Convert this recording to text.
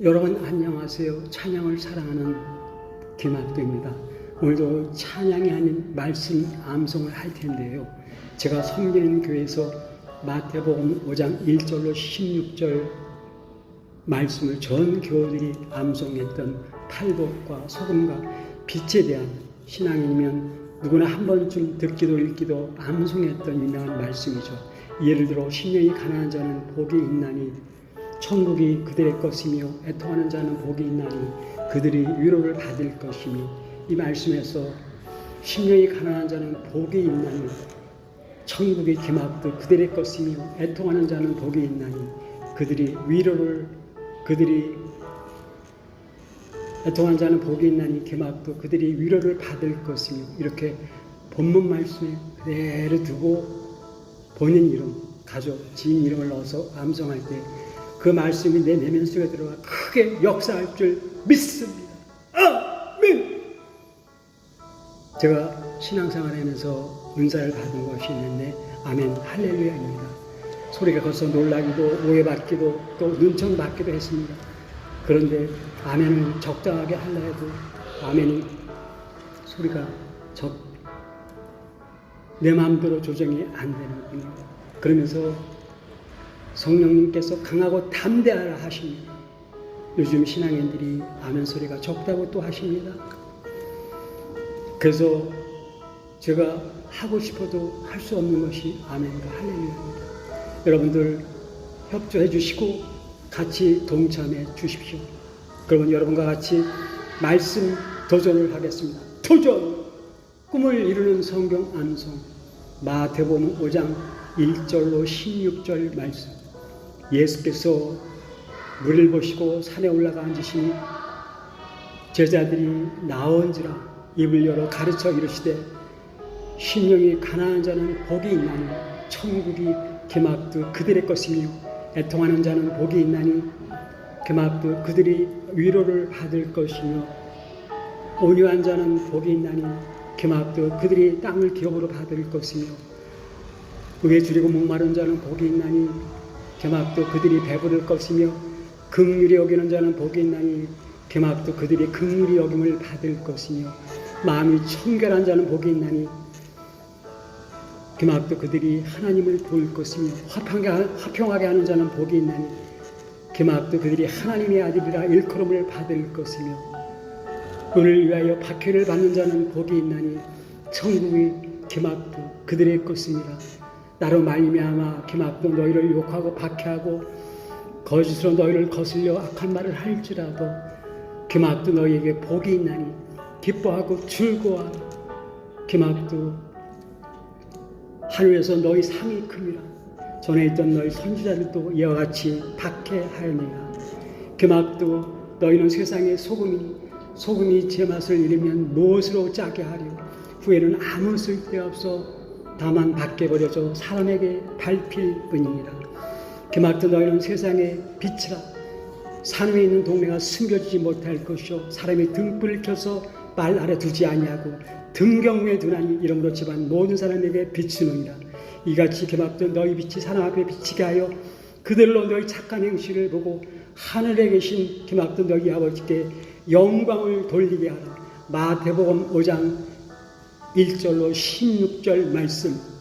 여러분 안녕하세요. 찬양을 사랑하는 김학도입니다. 오늘도 찬양이 아닌 말씀 암송을 할 텐데요. 제가 섬기는 교회에서 마태복음 5장 1절로 16절 말씀을 전 교우들이 암송했던 팔복과 소금과 빛에 대한 신앙이면 누구나 한 번쯤 듣기도 읽기도 암송했던 유명한 말씀이죠. 예를 들어 심령이 가난한 자는 복이 있나니 천국이 그들의 것이며 애통하는 자는 복이 있나니 그들이 위로를 받을 것이며 이 말씀에서 심령이 가난한 자는 복이 있나니 천국이 기막도 그들의 것이며 애통하는 자는 복이 있나니 그들이 위로를 그들이 애통하는 자는 복이 있나니 기막도 그들이 위로를 받을 것이며 이렇게 본문 말씀에 그대로 두고 본인 이름, 가족, 지인 이름을 넣어서 암송할 때 그 말씀이 내 내면 속에 들어가 크게 역사할 줄 믿습니다. 아멘! 제가 신앙생활하면서 은사를 받은 것이 있는데 아멘 할렐루야입니다. 소리가 커서 놀라기도 오해받기도 또 눈청받기도 했습니다. 그런데 아멘을 적당하게 하려 해도 아멘이 소리가 적, 내 마음대로 조정이 안 되는군요. 그러면서 성령님께서 강하고 담대하라 하십니다. 요즘 신앙인들이 아멘 소리가 적다고 또 하십니다. 그래서 제가 하고 싶어도 할 수 없는 것이 아멘과 할렐루야입니다. 여러분들 협조해 주시고 같이 동참해 주십시오. 그러면 여러분과 같이 말씀 도전을 하겠습니다. 도전! 꿈을 이루는 성경 암송 마태복음 5장 1절로 16절 말씀 예수께서 물을 보시고 산에 올라가 앉으시니 제자들이 나온지라 입을 열어 가르쳐 이르시되 심령이 가난한 자는 복이 있나니 천국이 개막도 그들의 것이며 애통하는 자는 복이 있나니 개막도 그들이 위로를 받을 것이며 온유한 자는 복이 있나니 개막도 그들이 땅을 기업으로 받을 것이며 의에 줄이고 목마른 자는 복이 있나니 개막도 그들이 배부를 것이며 극률이 여기는 자는 복이 있나니 개막도 그들이 극률이 여김을 받을 것이며 마음이 청결한 자는 복이 있나니 개막도 그들이 하나님을 볼 것이며 화평하게, 하는 자는 복이 있나니 개막도 그들이 하나님의 아들이라 일컬음을 받을 것이며 은을 위하여 박해를 받는 자는 복이 있나니 천국이 개막도 그들의 것입니다. 나로 말미암아 기막도 너희를 욕하고 박해하고 거짓으로 너희를 거슬려 악한 말을 할지라도 기막도 너희에게 복이 있나니 기뻐하고 즐거워하라. 기막도 하늘에서 너희 상이 큼이라. 전에 있던 너희 선지자들도 이와 같이 박해하였느니라. 기막도 너희는 세상의 소금이니 소금이 제 맛을 잃으면 무엇으로 짜게 하려 후에는 아무 쓸데없어 다만 밖에 버려져 사람에게 밟힐 뿐이니라. 그만큼 너희는 세상의 빛이라. 산 위에 있는 동네가 숨겨지지 못할 것이요 사람이 등불을 켜서 말 아래 두지 아니하고 등경에 두나니 이름으로 집안 모든 사람에게 비추느니라. 이같이 개막된 너희 빛이 사람 앞에 비치게 하여 그들로 너희 착한 행실을 보고 하늘에 계신 개막된 너희 아버지께 영광을 돌리게 하라. 마태복음 5장 1절로 16절 말씀